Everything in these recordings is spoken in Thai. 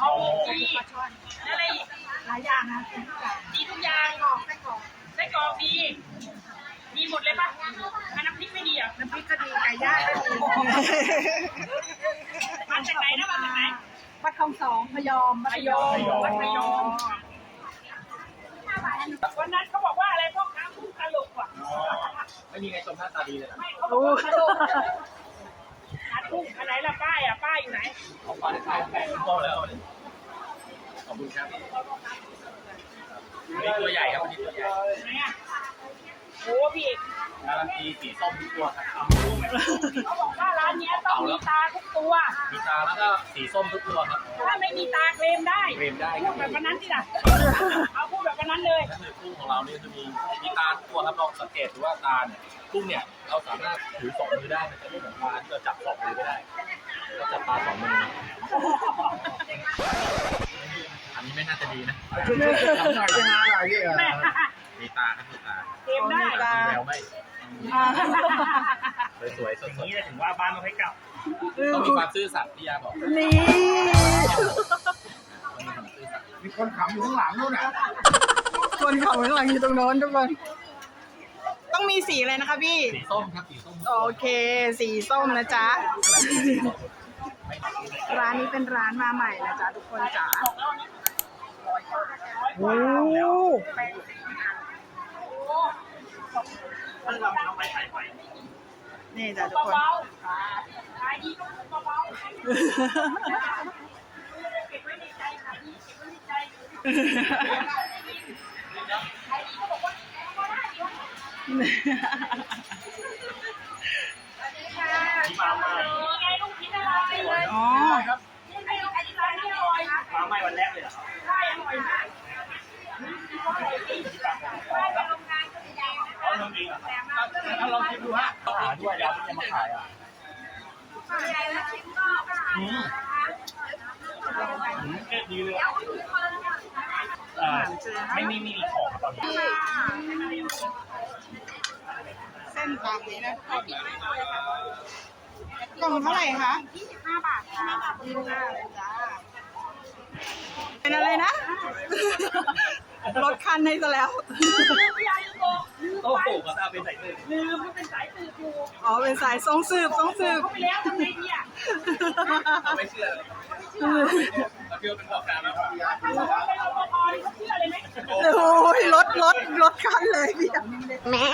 ห่อหมกดีอะไรอีกหลายอย่างนะทุกอย่างดีทุกอย่างกรอกไส้กรอกไส้กรอกดีดีหมดเลยป่ะอันน้ำพริกไม่ดีอะน้ำพริกก็ดีไก่ย่างก็ดีมาจากไหนนะมาจากไหนวัดคลองสองพยอมพะยอมวัดพะยอมวันนั้นเขาบอกว่าอะไรพ่อค้าพูดตลกว่ะไม่มีใครชมหน้าตาดีเลยไม่เขาบอกว่าตลก หาทุ่งอันไหนล่ะป้ายอะป้ายอยู่ไหนของฟ้าได้ายแปดโตแล้วขอบคุณครับวันนี้ตัวใหญ่ครับวันนี้ตัวใหญ่ไหนอะโอ้พี่เอกการันตีสีส้มทุกตัวครับเขาบอกว่าร้านนี้ต้องมีตาทุกตัว มีตาแล้วก็สีส้มทุกตัวครับ ถ้าไม่มีตาเคลมได้เรียมได้คพูรัดบแบบวันนั้นสิล่ะ นนั้นเลยนั่นคือกุ้งของเรานี่จะมีมีตาทุกตัวครับลองสังเกตดูว่าตาเนี่ยกุ้งเนี่ยเราสามารถถือสองมือได้มันจะไม่เหมือนปลาที่เราจับสองมือไม่ได้เราจับปลาสองมืออันนี้ไม่น่าจะดีนะแม่มีตาครับมีตาเคลมได้มีแววไหมอ่าสวยๆสดนี่ถึงว่าบ้านไม่ค่อยกลับๆต้องมีความซื่อสัตย์ที่ยาบอกนี่ มีคนขำอยู่ข้างหลังนู่นน่ะคนเขาข้างหลังอยู่ตรงโน้นทุกคน ต้องมีสีอะไรนะคะพี่ สีส้มครับสีส้มโอเค สีส้มนะจ๊ะ ร้านนี้เป็นร้านมาใหม่นะจ๊ะทุกคนจ๋าโอ้เราเราไปถ่ายไปนี่จ้ะทุกคน อกว่าก็ได้อยู่ที่มาใหม่นี่ไงลูกชิ้นอะไรเลยอ๋อนี่ไงอันนี้ร้านนี้อร่อยมาใหม่วันแรกเลยเหรอใช่อร่อยมากอร่อยจริงใช่ไปโรงงานก็มีแดงนะเอาทำเองเหรอแต่มาเพื่อถ้าลองคิดดูฮะต้องหาด้วยแล้วที่จะมาขายอะใหญ่แล้วชิ้นก็ไม่ใช่นะคะอืมเอ็ดดีเลย เออไม่มีมีของครับตอนนี้เส้นตามนี้นะกล่องเท่าไหร่คะ25 บาทค่ะยี่สิบห้าเลยจ้าเป็นอะไรนะ รถคันให้ซะแล้วลืมยายลืมบอกลืมโอ้ไปโหก็จะเป็นใส่ตื่นลืมมันเป็นสายสืบอยู่อ๋อ เป็นสายทรงสืบทรงสืบ เขาไปแล้วทำไงดีอะเราไม่เชื่อเลยเราเชื่อเป็นพ่อการแล้วถ้าสมมติเป็นรปภนี่เขาเชื่อเลยไหม โอ้ย รถรถรถคันเลยพี่แม่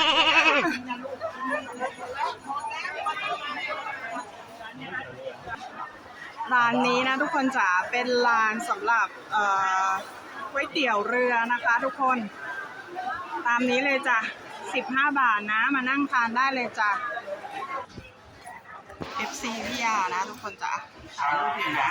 ร้านนี้นะทุกคนจ๋าเป็นร้านสำหรับเอ่อก๋วยเตี๋ยวเรือนะคะทุกคน ตามนี้เลยจ้ะ 15 บาทนะ มานั่งทานได้เลยจ้ะ FC พี่ยานะทุกคนจ๋าถ่ายรูปอยู่นะ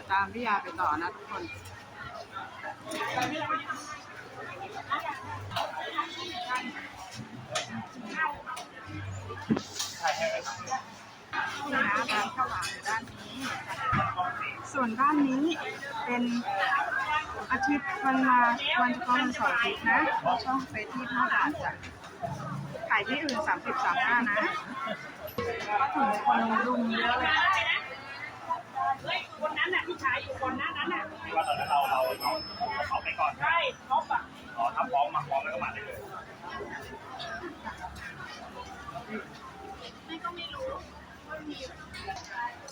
ตามพี่ยาไปต่อนะทุกคนนี่นะร้านข้าวหลามอยู่ด้านนี้ ส่วนด้านนี้เป็นอาทิตย์วันมาวันเฉพาะวันเสาร์อาทิตย์นะ ช่องเฟซที่ห้าบาทจ้ะขายที่อื่นสามสิบสามห้านะถึงคนรุมเยอะเลย เฮ้ยคนนั้นน่ะที่ขายอยู่คนนั้นนั้นน่ะที่ว่าตอนนั้นเราเราเราเขาไปก่อนใช่ท็อปอะอ๋อถ้าพร้อมมาพร้อมแล้วก็มาได้เลย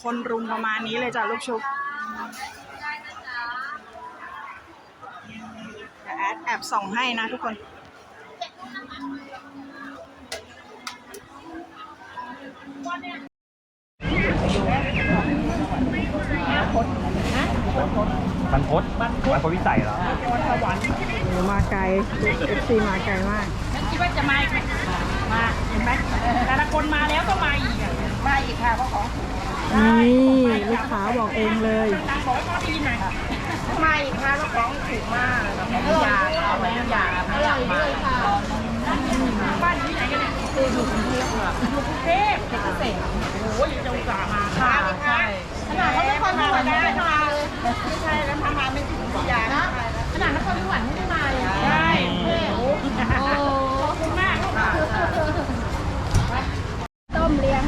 คนรุมประมาณนี้เลยจ้ะลูกชุบเดี๋ยวแอดแอบส่องให้นะทุกคน บรรพตบรรพตวิสัยเหรอมาไกลเอฟซีมาไกลมาก ฉันคิดว่าจะมาอีกไหมมาเห็นไหมแต่ละคนมาแล้วก็มาอีกอะมาอีกค่ะเพราะของถูกนี่ลูกค้าบอกเองเลย ตังบอกให้พ่อได้ยินหน่อยค่ะไม่ค่ะแล้วของถูกมากของยาเอาไว้ยาไม่อยากมาบ้าน อยู่ที่ไหนกันเนี่ยคืออยู่กรุงเทพค่ะอยู่กรุงเทพเกษตรโอ้ยจะอุตส่าห์มาค่ะใช่ขนาดเขาไม่ค่อยมาได้มาเลยไม่ใช่แล้วทำมาไม่ถึงยานะขนาดนครสวรรค์ไม่ได้มาเลยใช่โอ้ขอบคุณมากค่ะต้มเลี้ยง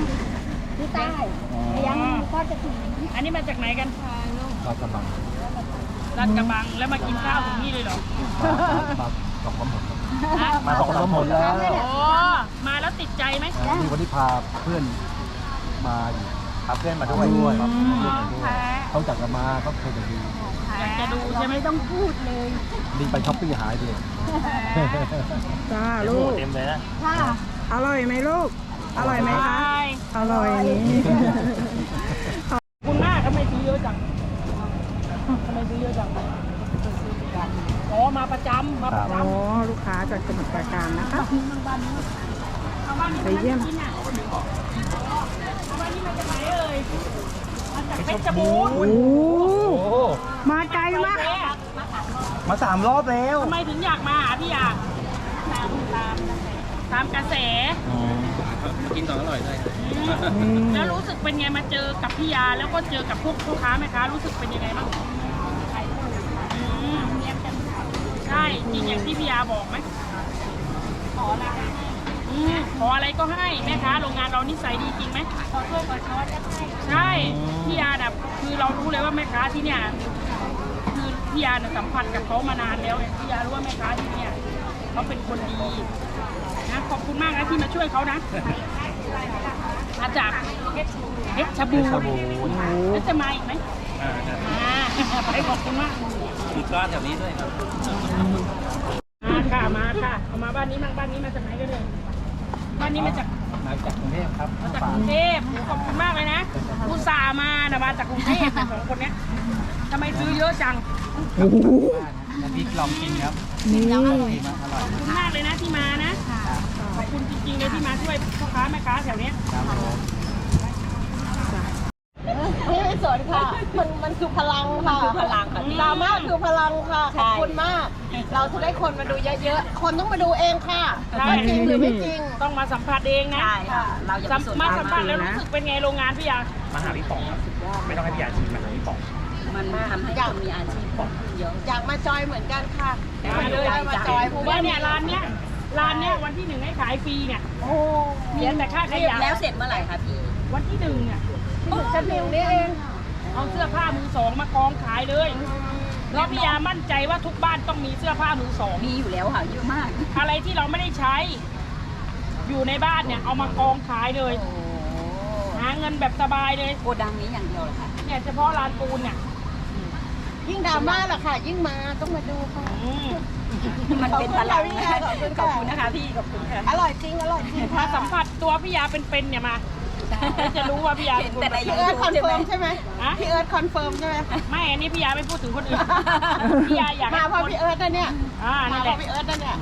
ที่ใต้เลี้ยงก็จะถึงอันนี้มาจากไหนกันเรากำลังรัดกระบังแล้วมากินข้าวถึงนี่เลยเหรอมาสองคนหมด มาสองคนหมดแล้วโอ้มาแล้วติดใจไหมมีวันที่พาเพื่อนมาอยู่พาเพื่อนมาด้วยครับเขาจากกันมาเขาเคยจะดีอยากจะดูใช่ไหมต้องพูดเลยดีไปช้อปปิ้งหายไปเลยจ้าลูกเต็มเลยนะค่ะอร่อยไหมลูก อร่อยไหมคะอร่อยนี่คุณหน้าทำไมซื้อเยอะจังทำไมซื้อเยอะจัง อ๋อมาประจำมาประจอ๋อลูกค้าจากสมุทรปราการนะคะำเอาบ้านนี้ไปเยี่ยมกินอะเอาบ้านนี้มาจากไหนเอ่ยมาจากเพชรบูรณ์โอ้มาไกลมาก มาสามรอบแล้วทำไมถึงอยากมาหาพี่อยากตามตามตามกระแสกินของอร่อยด้วยแล้วรู้สึกเป็นไงมาเจอกับพี่ยาแล้วก็เจอกับพวกพ่อค้าแม่ค้ารู้สึกเป็นยังไงบ้างอืมใช่ จริงอย่างที่พี่ยาบอกไหมขออะไรอืมขออะไรก็ให้แม่ค้าโรงงานเรานิสัยดีจริงไหมขอถ้วยขอช้อนใช่พี่ยาแบบคือเรารู้เลยว่าแม่ค้าที่เนี่ยคือพี่ยาเนี่ยสัมผัสกับเขามานานแล้วเนี่ยพี่ยารู้ว่าแม่ค้าที่เนี่ยเขาเป็นคนดีนะขอบคุณมากนะที่มาช่วยเขานะมาจากเพชรบูรณ์แล้วจะมาอีกไหมอ่าไปขอบคุณมาก มีก้อนแถวนี้ด้วยครับ มาค่ะมาค่ะ เอามาบ้านนี้มั่งบ้านนี้มาจากไหนกันเลยบ้านนี้มาจากมาจากกรุงเทพครับมาจากกรุงเทพโอ้ขอบคุณมากเลยนะอุตส่าห์มานะมาจากกรุงเทพนะสองคนเนี้ยทำไมซื้อเยอะจังน้ำพริกลองกินครับนี่ดีมากอร่อยขอบคุณมากเลยนะที่มานะขอบคุณจริงๆเลยที่มาช่วยพ่อค้าแม่ค้าแถวเนี้ยครับผมไม่สนค่ะ มันมันคือพลังค่ะคือพลังค่ะดราม่าคือพลังค่ะขอบคุณมาก เราจะได้คนมาดูเยอะๆ คนต้องมาดูเองค่ะว่าจริงหรือไม่จริง ต้องมาสัมผัสเองนะใช่ค่ะ เราอย่าสัมไปสนมาสัมผัสแล้วรู้สึกเป็นไงโรงงานพี่ยา มาหาพี่ป๋องครับไม่ต้องให้พี่ยาชิมมาหาพี่ป๋อง มันทำให้คนมีอาชีพเยอะ อยากมาจอยเหมือนกันค่ะมาเลยได้มาจอยเพราะว่าเนี่ยร้านเนี้ยร้านเนี้ยวันที่หนึ่งให้ขายฟรีเนี่ยโอ้เสียแต่ค่าขยะแล้วเสร็จเมื่อไหร่คะพี่ วันที่หนึ่งเนี่ยชั้นหนึ่งนี่เอง เอาเสื้อผ้ามือสองมากองขายเลยแล้วพี่ยามั่นใจว่าทุกบ้านต้องมีเสื้อผ้ามือสอง มีอยู่แล้วค่ะเยอะมาก อะไรที่เราไม่ได้ใช้ อยู่ในบ้านเนี่ยเอามากองขายเลยโอ้หาเงินแบบสบายเลยโกดังนี้อย่างเดียวเลยค่ะเนี่ยเฉพาะร้านปูนเนี่ยยิ่งดราม่าล่ะค่ะ ยิ่งมาต้องมาดูค่ะอืมมันเป็นพลังนะคะขอบคุณขอบคุณนะคะพี่ขอบคุณค่ะอร่อยจริงอร่อยจริงมาสัมผัสตัวพี่ยาเป็นๆเนี่ยมาแล้ว จะรู้ว่าพี่ยาเห็เป็นนคนแต่ในแบบยูไหนทูบคอนเฟิร์มใช่ไหมฮะพี่เอิร์ธคอนเฟิร์มใช่ไหมไม่อันนี้พี่ยาไม่พูดถึงคนอื่นพี่ยาอยากมาให้เพราะคนพี่เอิร์ธนะเนี่ยอ่ามานั่นเพแหละราะพี่เอิร์ธนะเนี่ย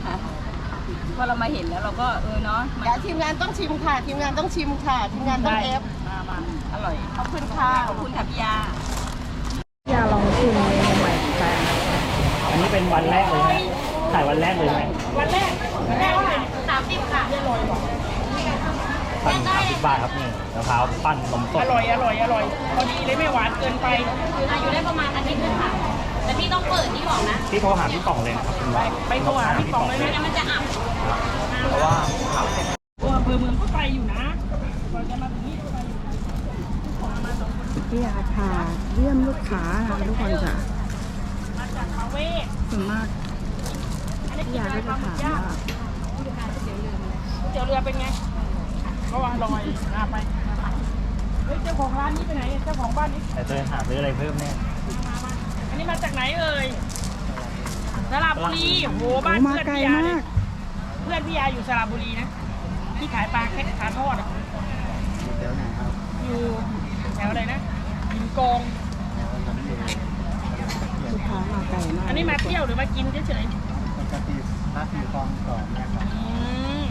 พอเรามาเห็นแล้วเราก็เออเนาะมันเดี๋ยวทีมงานต้องชิมค่ะ ทีมงานต้องชิมค่ะ ทีมงานต้องได้เอฟมามาอร่อยขอบคุณค่ะขอบคุณค่ะพี่ยาอย่าลองชิมเมนูใหม่แปลกอันนี้เป็นวันแรกเลยนะถ่ายวันแรกเลยไหมวันแรกวันแรกเท่าไหร่สามสิบค่ะอร่อย ปั้นสามสิบบาทครับนี่มะพร้าวปั้นนมสอดร่อยอร่อยอร่อยพอดีเลยไม่หวานเกินไปอยู่ได้ประมาณอาทิตย์นึงค่ะ แต่พี่ต้องเปิดนี่บอกนะที่โทรหาพี่ป๋องเลยนะครับคุณไปไปโทรหาพี่ป๋องเลยไม่นะงั้นมันจะอับเพราะว่าโอ้อำเภอเมืองก็ไกลอยู่นะกว่าจะมาถึงนี่ก็ไกลอยู่นะๆพี่ยาพาเยี่ยมลูกค้าค่ะทุกคนจ้ะมาจากคาเวศส่วนมากอันนี้พี่กินยาอะไรก็จะปลาหมึถากมย่างว่าก๋วยเตี๋ยวเรือเป็นไง ก็อร่อยอะไปเฮ้ยเจ้าของร้านนี้ไปไหน เจ้าของบ้านนี้แต่เจอหาซื้ออะไรเพิ่มเนี่ยมามาอันนี้มาจากไหนเอ่ยสระบุรีโอ้โหบ้านโอ้มาเพื่อนไกลพี่ยามากเนี่ยเพื่อนพี่ยาอยู่สระบุรีนะที่ขายปลาแค่ขาทอดอะเดี๋ยวไหนครับอยู่แถวอะไรนะหินกองลูกค้ามาไกลมากอันนี้มาเที่ยวหรือมากินเฉยปกติถ้าสี่ฟองก่อนนะครับๆอืม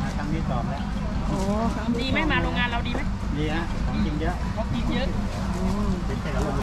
มาครั้งที่สองแล้วโอ้ครับ ดีไหมมาโรงงานเราดีไหมดดีฮะของกินเยอะเขากินเยอะ